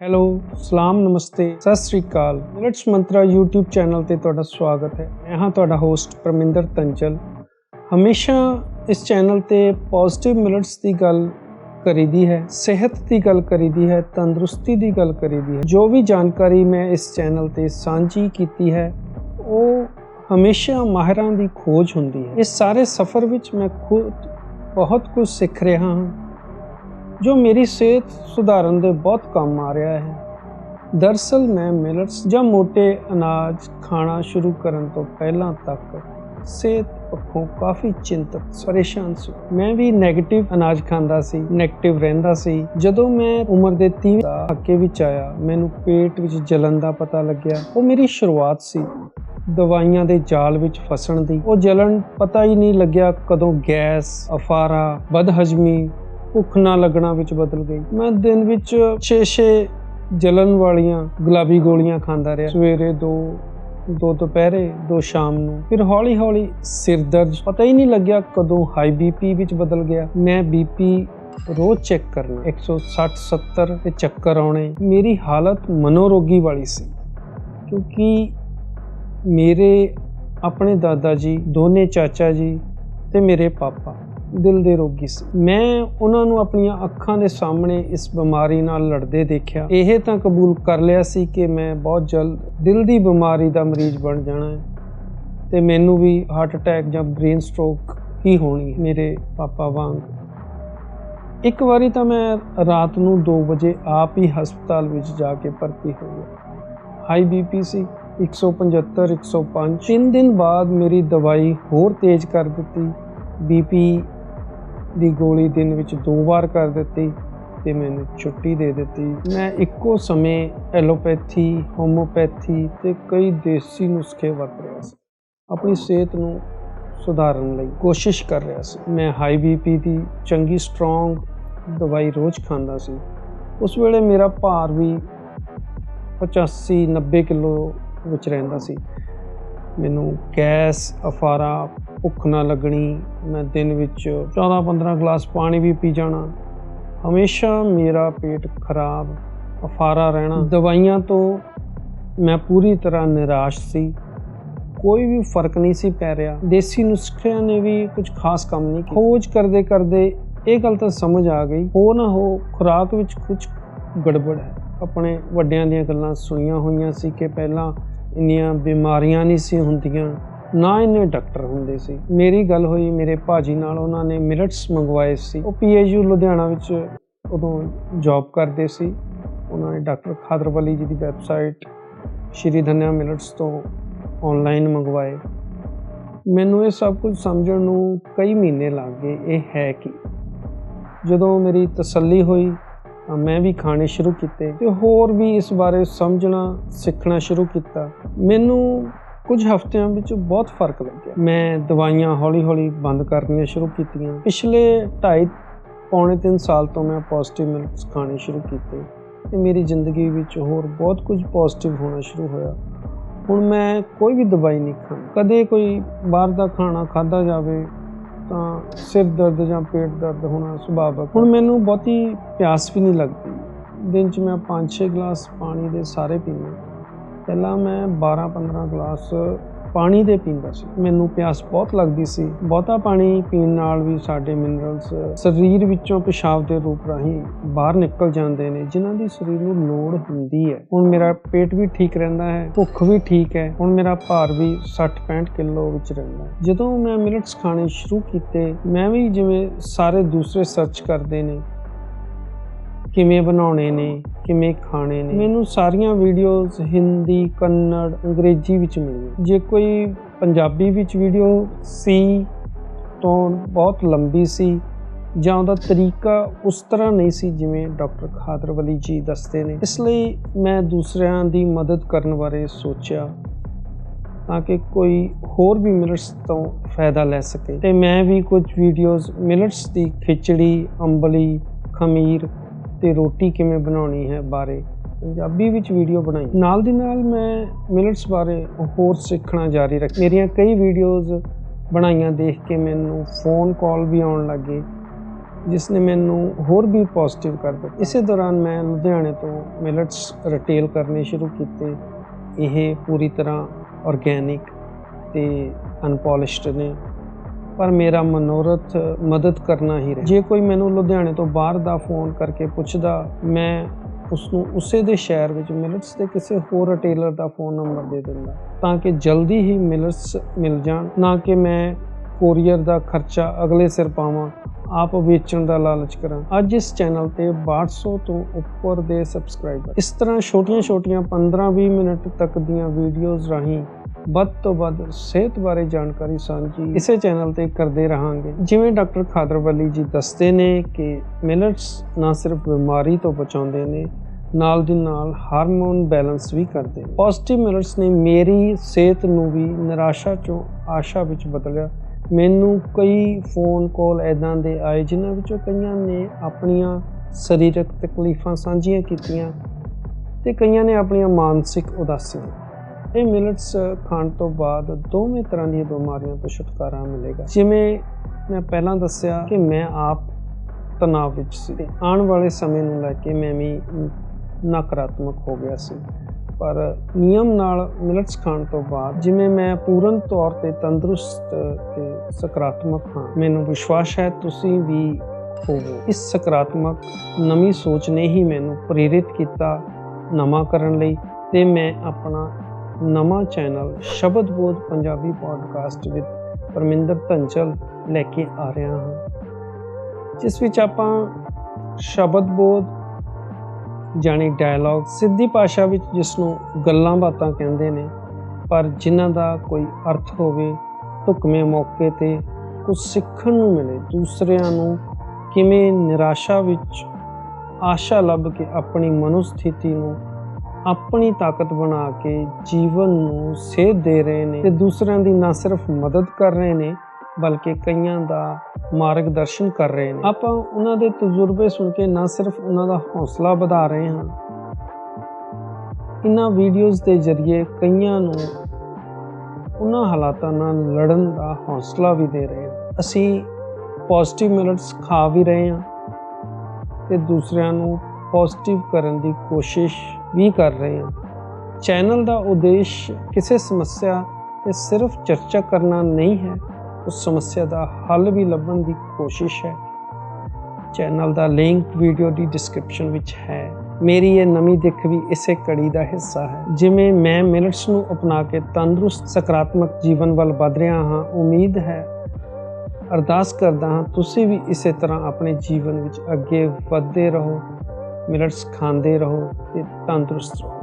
Hello, ਸਲਾਮ, ਨਮਸਤੇ, ਸਤਿ ਸ੍ਰੀ ਅਕਾਲ। ਮਿਲਟਸ ਮੰਤਰਾ YouTube ਚੈਨਲ ਤੇ ਤੁਹਾਡਾ ਸਵਾਗਤ ਹੈ। ਮੈਂ ਹਾਂ ਤੁਹਾਡਾ ਹੋਸਟ ਪਰਮਿੰਦਰ ਤੰਚਲ ਹਮੇਸ਼ਾ ਇਸ ਚੈਨਲ ਤੇ ਪੋਜ਼ਿਟਿਵ ਮਿਲਟਸ ਦੀ ਗੱਲ ਕਰੀਦੀ ਹੈ, ਸਿਹਤ ਦੀ ਗੱਲ ਕਰੀਦੀ ਹੈ, ਤੰਦਰੁਸਤੀ ਦੀ ਗੱਲ ਕਰੀਦੀ ਹੈ। ਜੋ ਵੀ ਜਾਣਕਾਰੀ ਮੈਂ ਇਸ ਚੈਨਲ ਤੇ ਸਾਂਝੀ ਕੀਤੀ ਹੈ, ਉਹ ਹਮੇਸ਼ਾ ਮਾਹਿਰਾਂ ਦੀ ਖੋਜ ਹੁੰਦੀ ਹੈ। ਇਸ ਸਾਰੇ ਸਫ਼ਰ ਵਿੱਚ ਮੈਂ ਖੁਦ ਬਹੁਤ ਕੁਝ ਸਿੱਖ ਰਿਹਾ ਹਾਂ। ਜੋ ਮੇਰੀ ਸਿਹਤ ਸੁਧਾਰਨ ਦੇ ਬਹੁਤ ਕੰਮ ਆ ਰਿਹਾ ਹੈ। ਦਰਸਲ ਮੈਂ ਮਿਲਟਸ ਜਾਂ ਮੋٹے ਅਨਾਜ ਖਾਣਾ ਸ਼ੁਰੂ ਕਰਨ ਤੋਂ ਪਹਿਲਾਂ ਤੱਕ ਸਿਹਤ ਪੱਖੋਂ ਕਾਫੀ ਚਿੰਤਤ, ਪਰੇਸ਼ਾਨ ਸੀ। ਮੈਂ ਵੀ 네ਗੇਟਿਵ ਅਨਾਜ ਖਾਂਦਾ ਸੀ 네ਗੇਟਿਵ ਰਹਿੰਦਾ ਸੀ। ਜਦੋਂ ਮੈਂ ਉਮਰ ਦੇ 30 ਦਾ ਹੱਕੇ ਵਿੱਚ ਆਇਆ, ਮੈਨੂੰ ਪੇਟ ਵਿੱਚ ਜਲਨ ਦਾ ਪਤਾ ਲੱਗਿਆ। ਉਹ ਮੇਰੀ ਸ਼ੁਰੂਆਤ ਸੀ ਦਵਾਈਆਂ ਦੇ ਜਾਲ ਵਿੱਚ ਫਸਣ ਦੀ। ਉਹ ਜਲਨ ਪਤਾ ਹੀ ਨਹੀਂ ਲੱਗਿਆ ਕਦੋਂ ਗੈਸ, ਅਫਾਰਾ, ਬਦਹਜਮੀ ਭੁੱਖ ਨਾ ਲੱਗਣਾ ਵਿੱਚ ਬਦਲ ਗਈ। ਮੈਂ ਦਿਨ ਵਿੱਚ 6-6 ਜਲਨ ਵਾਲੀਆਂ ਗੁਲਾਬੀ ਗੋਲੀਆਂ ਖਾਂਦਾ ਰਿਹਾ। ਸਵੇਰੇ ਦੋ ਦੋ ਦੁਪਹਿਰੇ, ਦੋ ਸ਼ਾਮ ਨੂੰ। ਫਿਰ ਹੌਲੀ ਹੌਲੀ ਸਿਰ ਦਰਦ, ਪਤਾ ਹੀ ਨਹੀਂ ਲੱਗਿਆ ਕਦੋਂ ਹਾਈ ਬੀਪੀ ਵਿੱਚ ਬਦਲ ਗਿਆ। ਮੈਂ ਬੀਪੀ ਰੋਜ਼ ਚੈੱਕ ਕਰਨਾ। 160 70 ਤੇ ਚੱਕਰ ਆਉਣੇ। ਮੇਰੀ ਹਾਲਤ ਮਨੋਰੋਗੀ ਵਾਲੀ ਸੀ। ਕਿਉਂਕਿ ਮੇਰੇ, ਆਪਣੇ ਦਾਦਾ ਜੀ, ਦੋਨੇ ਚਾਚਾ ਜੀ ਤੇ ਮੇਰੇ ਪਾਪਾ। ਦਿਲ ਦੇ ਰੋਗੀ ਸੀ। ਮੈਂ ਉਹਨਾਂ ਨੂੰ ਆਪਣੀਆਂ ਅੱਖਾਂ ਦੇ ਸਾਹਮਣੇ ਇਸ ਬਿਮਾਰੀ ਨਾਲ ਲੜਦੇ ਦੇਖਿਆ। ਇਹ ਤਾਂ ਕਬੂਲ ਕਰ ਲਿਆ ਸੀ ਕਿ ਮੈਂ ਬਹੁਤ ਜਲਦ ਦਿਲ ਦੀ ਬਿਮਾਰੀ ਦਾ ਮਰੀਜ਼ ਬਣ ਜਾਣਾ ਹੈ ਤੇ ਮੈਨੂੰ ਵੀ ਹਾਰਟ ਅਟੈਕ ਜਾਂ ਬ੍ਰੇਨ ਸਟ੍ਰੋਕ ਹੀ ਹੋਣੀ ਮੇਰੇ ਪਾਪਾ ਵਾਂਗ। ਇੱਕ ਵਾਰੀ ਤਾਂ ਮੈਂ ਰਾਤ ਨੂੰ 2 ਵਜੇ ਆਪ ਹੀ ਹਸਪਤਾਲ ਵਿੱਚ ਜਾ ਕੇ ਭਰਤੀ ਹੋ ਗਿਆ। ਹਾਈ ਬੀਪੀ ਸੀ 175 105 ਤਿੰਨ ਦਿਨ ਬਾਅਦ ਮੇਰੀ ਦਵਾਈ ਹੋਰ ਤੇਜ਼ ਕਰ ਦਿੱਤੀ। ਬੀਪੀ ਦੀ ਗੋਲੀ ਦਿਨ ਵਿੱਚ ਦੋ ਵਾਰ ਕਰ ਦਿੱਤੀ ਤੇ ਮੈਨੂੰ ਛੁੱਟੀ ਦੇ ਦਿੱਤੀ। ਮੈਂ ਇੱਕੋ ਸਮੇਂ ਐਲੋਪੈਥੀ ਹੋਮੋਪੈਥੀ ਤੇ ਕਈ ਦੇਸੀ ਨੁਸਖੇ ਵਰਤ ਰਿਹਾ ਸੀ। ਆਪਣੀ ਸਿਹਤ ਨੂੰ ਸੁਧਾਰਨ ਲਈ ਕੋਸ਼ਿਸ਼ ਕਰ ਰਿਹਾ ਸੀ। ਮੈਂ ਹਾਈ ਬੀਪੀ ਦੀ ਚੰਗੀ ਸਟਰੋਂਗ ਦਵਾਈ ਰੋਜ਼ ਖਾਂਦਾ ਸੀ। ਉਸ ਵੇਲੇ ਮੇਰਾ ਭਾਰ ਵੀ 85 90 ਕਿਲੋ ਵਿੱਚ ਰਹਿੰਦਾ ਸੀ। ਮੈਨੂੰ ਗੈਸ, ਅਫਾਰਾ ਭੁੱਖ ਨਾ ਲੱਗਣੀ, ਮੈਂ ਦਿਨ ਵਿੱਚ 14-15 ਗਲਾਸ ਪਾਣੀ ਵੀ ਪੀ ਜਾਣਾ। ਹਮੇਸ਼ਾ ਮੇਰਾ ਪੇਟ ਖਰਾਬ, ਅਫਾਰਾ ਰਹਿਣਾ। ਦਵਾਈਆਂ ਤੋਂ ਮੈਂ ਪੂਰੀ ਤਰ੍ਹਾਂ ਨਿਰਾਸ਼ ਸੀ। ਕੋਈ ਵੀ ਫ਼ਰਕ ਨਹੀਂ ਸੀ ਪੈ ਰਿਹਾ। ਦੇਸੀ ਨੁਸਖਿਆਂ ਨੇ ਵੀ ਕੁਝ ਖਾਸ ਕੰਮ ਨਹੀਂ ਕੀਤਾ। ਖੋਜ ਕਰਦੇ ਕਰਦੇ ਇਹ ਗੱਲ ਤਾਂ ਸਮਝ ਆ ਗਈ। ਹੋ ਨਾ ਹੋ, ਖੁਰਾਕ ਵਿੱਚ ਕੁਝ ਗੜਬੜ ਹੈ। ਆਪਣੇ ਵੱਡਿਆਂ ਦੀਆਂ ਗੱਲਾਂ ਸੁਣੀਆਂ ਹੋਈਆਂ ਸੀ ਕਿ ਪਹਿਲਾਂ ਇੰਨੀਆਂ ਬਿਮਾਰੀਆਂ ਨਹੀਂ ਸੀ ਹੁੰਦੀਆਂ। ਨਾ ਇੰਨੇ ਡਾਕਟਰ ਹੁੰਦੇ ਸੀ। ਮੇਰੀ ਗੱਲ ਹੋਈ, ਮੇਰੇ ਭਾਜੀ ਨਾਲ ਉਹਨਾਂ ਨੇ ਮਿਲਟਸ ਮੰਗਵਾਏ ਸੀ। ਉਹ ਪੀਏਯੂ ਲੁਧਿਆਣਾ ਵਿੱਚ ਉਦੋਂ ਜੌਬ ਕਰਦੇ ਸੀ। ਉਹਨਾਂ ਨੇ ਡਾਕਟਰ ਖਾਦਰਵਲੀ ਜੀ ਦੀ ਵੈਬਸਾਈਟ ਸ਼੍ਰੀ ਧੰਨਿਆ ਮਿਲਟਸ ਤੋਂ ਆਨਲਾਈਨ ਮੰਗਵਾਏ। ਮੈਨੂੰ ਇਹ ਸਭ ਕੁਝ ਸਮਝਣ ਨੂੰ ਕਈ ਮਹੀਨੇ ਲੱਗ ਗਏ। ਇਹ ਹੈ ਕਿ ਜਦੋਂ ਮੇਰੀ ਤਸੱਲੀ ਹੋਈ, ਤਾਂ ਮੈਂ ਵੀ ਖਾਣੇ ਸ਼ੁਰੂ ਕੀਤੇ ਤੇ ਹੋਰ ਵੀ ਇਸ ਬਾਰੇ ਸਮਝਣਾ, ਸਿੱਖਣਾ ਸ਼ੁਰੂ ਕੀਤਾ। ਮੈਨੂੰ ਕੁਝ ਹਫ਼ਤਿਆਂ ਵਿੱਚ ਬਹੁਤ ਫ਼ਰਕ ਲੱਗਿਆ। ਮੈਂ ਦਵਾਈਆਂ ਹੌਲੀ-ਹੌਲੀ ਬੰਦ ਕਰਨੀਆਂ ਸ਼ੁਰੂ ਕੀਤੀਆਂ। ਪਿਛਲੇ 2.5 ਪੌਣੇ 3 ਸਾਲ ਤੋਂ ਮੈਂ ਪੋਜ਼ਿਟਿਵ ਮਿਲਕਸ ਖਾਣੇ ਸ਼ੁਰੂ ਕੀਤੇ ਤੇ ਮੇਰੀ ਜ਼ਿੰਦਗੀ ਵਿੱਚ ਹੋਰ ਬਹੁਤ ਕੁਝ ਪੋਜ਼ਿਟਿਵ ਹੋਣਾ ਸ਼ੁਰੂ ਹੋਇਆ। ਹੁਣ ਮੈਂ ਕੋਈ ਵੀ ਦਵਾਈ ਨਹੀਂ ਖਾਂਦਾ। ਕਦੇ ਕੋਈ ਬਾਹਰ ਦਾ ਖਾਣਾ ਖਾਦਾ ਜਾਵੇ ਤਾਂ ਸਿਰ ਦਰਦ ਜਾਂ ਪੇਟ ਦਰਦ ਹੋਣਾ ਸੁਭਾਵਕ ਹੁਣ ਮੈਨੂੰ ਬਹੁਤੀ ਪਿਆਸ ਵੀ ਨਹੀਂ ਲੱਗਦੀ। ਦਿਨ 'ਚ ਮੈਂ 5-6 ਗਲਾਸ ਪਾਣੀ ਦੇ ਸਾਰੇ ਪੀਂਦਾ। ਪਹਿਲਾਂ ਮੈਂ 12-15 ਗਲਾਸ ਪਾਣੀ ਦੇ ਪੀਂਦਾ ਸੀ। ਮੈਨੂੰ ਪਿਆਸ ਬਹੁਤ ਲੱਗਦੀ ਸੀ। ਬਹੁਤਾ ਪਾਣੀ ਪੀਣ ਨਾਲ ਵੀ ਸਾਡੇ ਮਿਨਰਲਸ ਸਰੀਰ ਵਿੱਚੋਂ ਪਿਸ਼ਾਬ ਦੇ ਰੂਪ ਰਾਹੀਂ ਬਾਹਰ ਨਿਕਲ ਜਾਂਦੇ ਨੇ, ਜਿਨ੍ਹਾਂ ਦੀ ਸਰੀਰ ਨੂੰ ਲੋੜ ਹੁੰਦੀ ਹੈ। ਹੁਣ ਮੇਰਾ ਪੇਟ ਵੀ ਠੀਕ ਰਹਿੰਦਾ ਹੈ, ਭੁੱਖ ਵੀ ਠੀਕ ਹੈ, ਹੁਣ ਮੇਰਾ ਭਾਰ ਵੀ 60-65 ਕਿਲੋ ਵਿੱਚ ਰਹਿੰਦਾ ਹੈ। ਜਦੋਂ ਮੈਂ ਮਿਲਟਸ ਖਾਣੇ ਸ਼ੁਰੂ ਕੀਤੇ, ਮੈਂ ਵੀ ਜਿਵੇਂ ਸਾਰੇ ਦੂਸਰੇ ਸਰਚ ਕਰਦੇ ਨੇ ਕਿਵੇਂ ਬਣਾਉਣੇ ਨੇ, ਕਿਵੇਂ ਖਾਣੇ ਨੇ। ਮੈਨੂੰ ਸਾਰੀਆਂ ਵੀਡੀਓਜ਼ ਹਿੰਦੀ, ਕੰਨੜ, ਅੰਗਰੇਜ਼ੀ ਵਿੱਚ ਮਿਲੀਆਂ। ਜੇ ਕੋਈ ਪੰਜਾਬੀ ਵਿੱਚ ਵੀਡੀਓ ਸੀ ਤੋਂ ਬਹੁਤ ਲੰਬੀ ਸੀ ਜਾਂ ਉਹਦਾ ਤਰੀਕਾ ਉਸ ਤਰ੍ਹਾਂ ਨਹੀਂ ਸੀ ਜਿਵੇਂ ਡਾਕਟਰ ਖਾਦਰ ਖਾਦਰਵਲੀ ਜੀ ਦੱਸਦੇ ਨੇ। ਇਸ ਲਈ ਮੈਂ ਦੂਸਰਿਆਂ ਦੀ ਮਦਦ ਕਰਨ ਬਾਰੇ ਸੋਚਿਆ ਤਾਂ ਕਿ ਕੋਈ ਹੋਰ ਵੀ ਮਿਲਟਸ ਤੋਂ ਫਾਇਦਾ ਲੈ ਸਕੇ। ਤੇ ਮੈਂ ਵੀ ਕੁਝ ਵੀਡੀਓਜ਼ ਮਿਲਟਸ ਦੀ ਖਿਚੜੀ, ਅੰਬਲੀ, ਖਮੀਰ ਤੇ ਰੋਟੀ ਕਿਵੇਂ ਬਣਾਉਣੀ ਹੈ ਬਾਰੇ ਪੰਜਾਬੀ ਵਿੱਚ ਵੀਡੀਓ ਬਣਾਈ। ਨਾਲ ਦੀ ਨਾਲ ਮੈਂ ਮਿਲਟਸ ਬਾਰੇ ਹੋਰ ਸਿੱਖਣਾ ਜਾਰੀ ਰੱਖ ਮੇਰੀਆਂ ਕਈ ਵੀਡੀਓਜ਼ ਬਣਾਈਆਂ ਦੇਖ ਕੇ ਮੈਨੂੰ ਫੋਨ ਕਾਲ ਵੀ ਆਉਣ ਲੱਗੇ ਜਿਸ ਨੇ ਮੈਨੂੰ ਹੋਰ ਵੀ ਪੋਜ਼ਿਟਿਵ ਕਰ ਦਿੱਤਾ। ਇਸੇ ਦੌਰਾਨ ਮੈਂ ਲੁਧਿਆਣੇ ਤੋਂ ਮਿਲਟਸ ਰਿਟੇਲ ਕਰਨੇ ਸ਼ੁਰੂ ਕੀਤੇ। ਇਹ ਪੂਰੀ ਤਰ੍ਹਾਂ ਆਰਗੇਨਿਕ ਤੇ ਅਨਪੋਲਿਸ਼ਡ ਨੇ। ਪਰ ਮੇਰਾ ਮਨੋਰਥ ਮਦਦ ਕਰਨਾ ਹੀ ਰਹੇ। ਜੇ ਕੋਈ ਮੈਨੂੰ ਲੁਧਿਆਣੇ ਤੋਂ ਬਾਹਰ ਦਾ ਫੋਨ ਕਰਕੇ ਪੁੱਛਦਾ, ਮੈਂ ਉਸ ਨੂੰ ਉਸੇ ਦੇ ਸ਼ਹਿਰ ਵਿੱਚ ਮਿਲਟਸ ਦੇ ਕਿਸੇ ਹੋਰ ਰਿਟੇਲਰ ਦਾ ਫੋਨ ਨੰਬਰ ਦੇ ਦਿੰਦਾ, ਤਾਂ ਕਿ ਜਲਦੀ ਹੀ ਮਿਲਟਸ ਮਿਲ ਜਾਣ, ਨਾ ਕਿ ਮੈਂ ਕੋਰੀਅਰ ਦਾ ਖਰਚਾ ਅਗਲੇ ਸਿਰ ਪਾਵਾਂ, ਆਪ ਵੇਚਣ ਦਾ ਲਾਲਚ ਕਰਾਂ। ਅੱਜ ਇਸ ਚੈਨਲ ਤੇ 1200 ਤੋਂ ਉੱਪਰ ਦੇ ਸਬਸਕ੍ਰਾਈਬਰ ਇਸ ਤਰ੍ਹਾਂ ਛੋਟੀਆਂ-ਛੋਟੀਆਂ 15-20 ਮਿੰਟ ਤੱਕ ਦੀਆਂ ਵੀਡੀਓਜ਼ ਰਾਹੀਂ ਵੱਧ ਤੋਂ ਵੱਧ ਸਿਹਤ ਬਾਰੇ ਜਾਣਕਾਰੀ ਸਾਂਝੀ ਇਸੇ ਚੈਨਲ ਤੇ ਕਰਦੇ ਰਹਾਂਗੇ। ਜਿਵੇਂ ਡਾਕਟਰ ਖਾਦਰਵਲੀ ਜੀ ਦੱਸਦੇ ਨੇ ਕਿ ਮਿਲਟਸ ਨਾ ਸਿਰਫ ਬਿਮਾਰੀ ਤੋਂ ਬਚਾਉਂਦੇ ਨੇ, ਨਾਲ ਦੀ ਨਾਲ ਹਾਰਮੋਨ ਬੈਲੈਂਸ ਵੀ ਕਰਦੇ ਨੇ। ਪੋਜ਼ਿਟਿਵ ਮਿਲਟਸ ਨੇ ਮੇਰੀ ਸਿਹਤ ਨੂੰ ਵੀ ਨਿਰਾਸ਼ਾ ਚੋਂ ਆਸ਼ਾ ਵਿੱਚ ਬਦਲਿਆ। ਮੈਨੂੰ ਕਈ ਫੋਨ ਕਾਲ ਐਦਾਂ ਦੇ ਆਏ ਜਿਨ੍ਹਾਂ ਵਿੱਚੋਂ ਕਈਆਂ ਨੇ ਆਪਣੀਆਂ ਸਰੀਰਕ ਤਕਲੀਫਾਂ ਸਾਂਝੀਆਂ ਕੀਤੀਆਂ ਤੇ ਕਈਆਂ ਨੇ ਆਪਣੀਆਂ ਮਾਨਸਿਕ ਉਦਾਸੀਆਂ। ਇਹ ਮਿਲਟਸ ਖਾਣ ਤੋਂ ਬਾਅਦ ਦੋਵੇਂ ਤਰ੍ਹਾਂ ਦੀਆਂ ਬਿਮਾਰੀਆਂ ਤੋਂ ਛੁਟਕਾਰਾ ਮਿਲੇਗਾ। ਜਿਵੇਂ ਮੈਂ ਪਹਿਲਾਂ ਦੱਸਿਆ ਕਿ ਮੈਂ ਆਪ ਤਣਾਅ ਵਿੱਚ ਸੀ। ਤੇ ਆਉਣ ਵਾਲੇ ਸਮੇਂ ਨੂੰ ਲੈ ਕੇ ਮੈਂ ਵੀ ਨਕਾਰਾਤਮਕ ਹੋ ਗਿਆ ਸੀ। ਪਰ ਨਿਯਮ ਨਾਲ ਮਿਲਟਸ ਖਾਣ ਤੋਂ ਬਾਅਦ ਜਿਵੇਂ ਮੈਂ ਪੂਰਨ ਤੌਰ ਤੇ ਤੰਦਰੁਸਤ ਤੇ ਸਕਾਰਾਤਮਕ ਹਾਂ, ਮੈਨੂੰ ਵਿਸ਼ਵਾਸ ਹੈ ਤੁਸੀਂ ਵੀ ਹੋਵੋ। ਇਸ ਸਕਾਰਾਤਮਕ ਨਵੀਂ ਸੋਚ ਨੇ ਹੀ ਮੈਨੂੰ ਪ੍ਰੇਰਿਤ ਕੀਤਾ ਨਵਾਂ ਕਰਨ ਲਈ ਤੇ ਮੈਂ ਆਪਣਾ ਨਵਾਂ channel Shabad Bodh Punjabi podcast with Parminder Dhanchal ਲੈ ਕੇ ਆ ਰਿਹਾ ਹਾਂ। ਜਿਸ ਵਿੱਚ ਆਪਾਂ ਸ਼ਬਦ ਬੋਧ ਜਾਣੀ ਡਾਇਲੌਗ ਸਿੱਧੀ ਭਾਸ਼ਾ ਵਿੱਚ ਜਿਸ ਨੂੰ ਗੱਲਾਂ ਬਾਤਾਂ ਕਹਿੰਦੇ ਨੇ, ਪਰ ਜਿਨ੍ਹਾਂ ਦਾ ਕੋਈ ਅਰਥ ਹੋਵੇ, ਢੁਕਵੇਂ ਮੌਕੇ ਤੇ ਕੁਝ ਸਿੱਖਣ ਨੂੰ ਮਿਲੇ, ਦੂਸਰਿਆਂ ਨੂੰ ਕਿਵੇਂ ਨਿਰਾਸ਼ਾ ਵਿੱਚ ਆਸ਼ਾ ਲੱਭ ਕੇ ਆਪਣੀ ਮਨੁਸਥਿਤੀ ਨੂੰ ਆਪਣੀ ਤਾਕਤ ਬਣਾ ਕੇ ਜੀਵਨ ਨੂੰ ਸੇਧ ਦੇ ਰਹੇ ਨੇ ਤੇ ਦੂਸਰਿਆਂ ਦੀ ਨਾ ਸਿਰਫ ਮਦਦ ਕਰ ਰਹੇ ਨੇ, ਬਲਕਿ ਕਈਆਂ ਦਾ ਮਾਰਗਦਰਸ਼ਨ ਕਰ ਰਹੇ ਨੇ। ਆਪਾਂ ਉਹਨਾਂ ਦੇ ਤਜਰਬੇ ਸੁਣ ਕੇ ਨਾ ਸਿਰਫ ਉਹਨਾਂ ਦਾ ਹੌਸਲਾ ਵਧਾ ਰਹੇ ਹਾਂ। ਇਹਨਾਂ ਵੀਡੀਓਜ਼ ਦੇ ਜ਼ਰੀਏ ਕਈਆਂ ਨੂੰ ਉਹਨਾਂ ਹਾਲਾਤਾਂ ਨਾਲ ਲੜਨ ਦਾ ਹੌਸਲਾ ਵੀ ਦੇ ਰਹੇ ਹਾਂ। ਅਸੀਂ ਪੋਜ਼ਿਟਿਵ ਮਿਲਟਸ ਖਾ ਵੀ ਰਹੇ ਹਾਂ ਤੇ ਦੂਸਰਿਆਂ ਨੂੰ ਪੋਜ਼ਿਟਿਵ ਕਰਨ ਦੀ ਕੋਸ਼ਿਸ਼ ਵੀ ਕਰ ਰਹੇ ਹਾਂ। ਚੈਨਲ ਦਾ ਉਦੇਸ਼ ਕਿਸੇ ਸਮੱਸਿਆ ਤੇ ਸਿਰਫ ਚਰਚਾ ਕਰਨਾ ਨਹੀਂ ਹੈ, ਉਸ ਸਮੱਸਿਆ ਦਾ ਹੱਲ ਵੀ ਲੱਭਣ ਦੀ ਕੋਸ਼ਿਸ਼ ਹੈ। ਚੈਨਲ ਦਾ ਲਿੰਕ ਵੀਡੀਓ ਦੀ ਡਿਸਕ੍ਰਿਪਸ਼ਨ ਵਿੱਚ ਹੈ। ਮੇਰੀ ਇਹ ਨਵੀਂ ਦਿੱਖ ਵੀ ਇਸੇ ਕੜੀ ਦਾ ਹਿੱਸਾ ਹੈ। ਜਿਵੇਂ ਮੈਂ ਮਿਲਟਸ ਨੂੰ ਅਪਣਾ ਕੇ ਤੰਦਰੁਸਤ, ਸਕਾਰਾਤਮਕ ਜੀਵਨ ਵੱਲ ਵਧ ਰਿਹਾ ਹਾਂ, ਉਮੀਦ ਹੈ। ਅਰਦਾਸ ਕਰਦਾ ਹਾਂ, ਤੁਸੀਂ ਵੀ ਇਸੇ ਤਰ੍ਹਾਂ ਆਪਣੇ ਜੀਵਨ ਵਿੱਚ ਅੱਗੇ ਵਧਦੇ ਰਹੋ। ਮਿਲਟਸ ਖਾਂਦੇ ਰਹੋ ਤੇ ਤੰਦਰੁਸਤ ਰਹੋ।